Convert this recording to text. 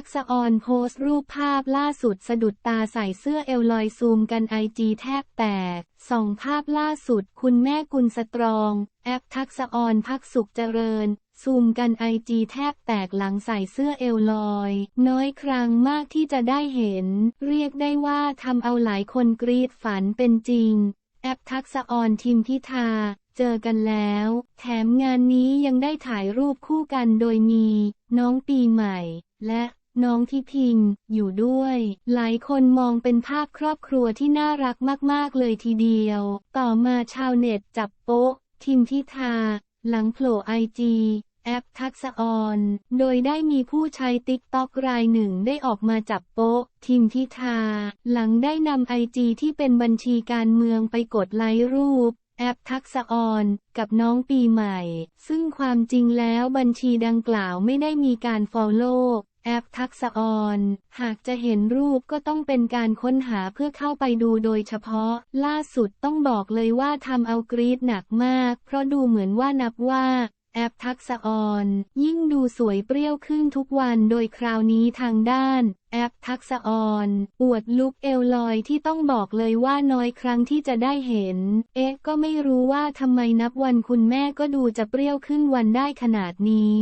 ทักษออนโพสต์รูปภาพล่าสุดสะดุดตาใส่เสื้อเอลลอยซูมกันไอจีแทบแตกส่องภาพล่าสุด คุณแม่กุลสตรอง แอปทักษออนพักสุขเจริญ ซูมกันไอจีแทบแตกหลังใส่เสื้อเอลลอย น้อยครั้งมากที่จะได้เห็น เรียกได้ว่าทำเอาหลายคนกรีดฝันเป็นจริง แอปทักษออนทิมพิธา เจอกันแล้ว แถมงานนี้ยังได้ถ่ายรูปคู่กันโดยมี น้องปีใหม่และ น้องที่พิงอยู่ด้วย หลายคนมองเป็นภาพครอบครัวที่น่ารักมากๆเลยทีเดียว ต่อมาชาวเน็ตจับโป๊ะ ทิมพิธา หลังโผล่ไอจีแอปทักษะออน โดยได้มีผู้ใช้ติ๊กต็อกรายหนึ่งได้ออกมาจับโป๊ะ ทิมพิธา หลังได้นำไอจีที่เป็นบัญชีการเมืองไปกดไลค์รูป แอปทักษะออน กับน้องปีใหม่ ซึ่งความจริงแล้วบัญชีดังกล่าวไม่ได้มีการฟอลโล่ แอปทักษออนหากจะเห็นรูปก็ต้องเป็นการค้นหาเพื่อเข้าไปดูโดยเฉพาะ ล่าสุดต้องบอกเลยว่าทำเอากรีดหนักมาก เพราะดูเหมือนว่านับว่า แอปทักษออนยิ่งดูสวยเปรี้ยวขึ้นทุกวันโดยคราวนี้ทางด้าน แอปทักษออนอวดลุกเอลลอยที่ต้องบอกเลยว่าน้อยครั้งที่จะได้เห็น เอ๊ะก็ไม่รู้ว่าทำไมนับวันคุณแม่ก็ดูจะเปรี้ยวขึ้นวันได้ขนาดนี้